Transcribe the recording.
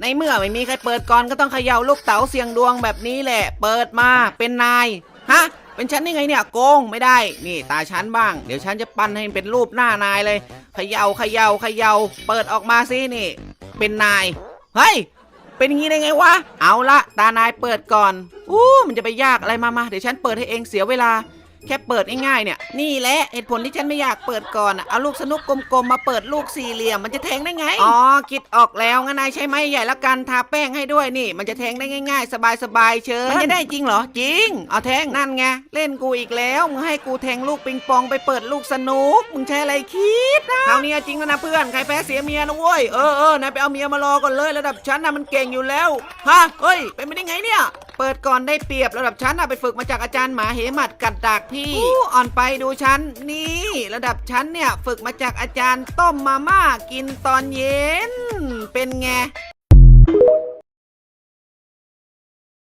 ในเมื่อไม่มีใครเปิดก่อนก็ต้องเขย่าลูกเต๋าเสียงดวงแบบนี้แหละ เปิดมาเป็นนาย ฮะ เป็นฉันได้ไงเนี่ยโกงไม่ได้ นี่ตาฉันบ้าง เดี๋ยวฉันจะปั้นให้เป็นรูปหน้านายเลยเขย่าเขย่าเขย่าเปิดออกมาสินี่ เป็นนาย เฮ้ย เป็นงี้ได้ไงวะ เอาละตานายเปิดก่อน อู้มันจะไปยากอะไรมามาเดี๋ยวฉันเปิดให้เองเสียเวลา แค่เปิดง่ายๆเนี่ย นี่แหละเหตุผลที่ฉันไม่อยากเปิดก่อนอะเอาลูกสนุกกลมๆมาเปิดลูกสี่เหลี่ยมมันจะแทงได้ไง อ๋อ คิดออกแล้วงั้นนายใช้ไม้ใหญ่แล้วกันทาแป้งให้ด้วยนี่ มันจะแทงได้ง่ายๆ สบายๆเชิญมันจะได้จริงเหรอ จริง เอาแทงนั่นไงเล่นกูอีกแล้วมึงให้กูแทงลูกปิงปองไปเปิดลูกสนุกมึงใช้อะไรคิดนะคราวนี้จริงแล้วนะเพื่อนใครแพ้เสียเมียนะเว้ยเออเออนายไปเอาเมียมารอก่อนเลยระดับฉันนะมันเก่งอยู่แล้วฮะเฮ้ยเป็นไปได้ไงเนี่ย เปิดก่อนได้เปรียบระดับฉันน่ะไปฝึกมาจากอาจารย์หมาเหหมัดกัดดากพี่อู้อ่อนไปดูฉันนี่ ระดับฉันเนี่ยฝึกมาจากอาจารย์ต้มมาม่ากินตอนเย็น เป็นไง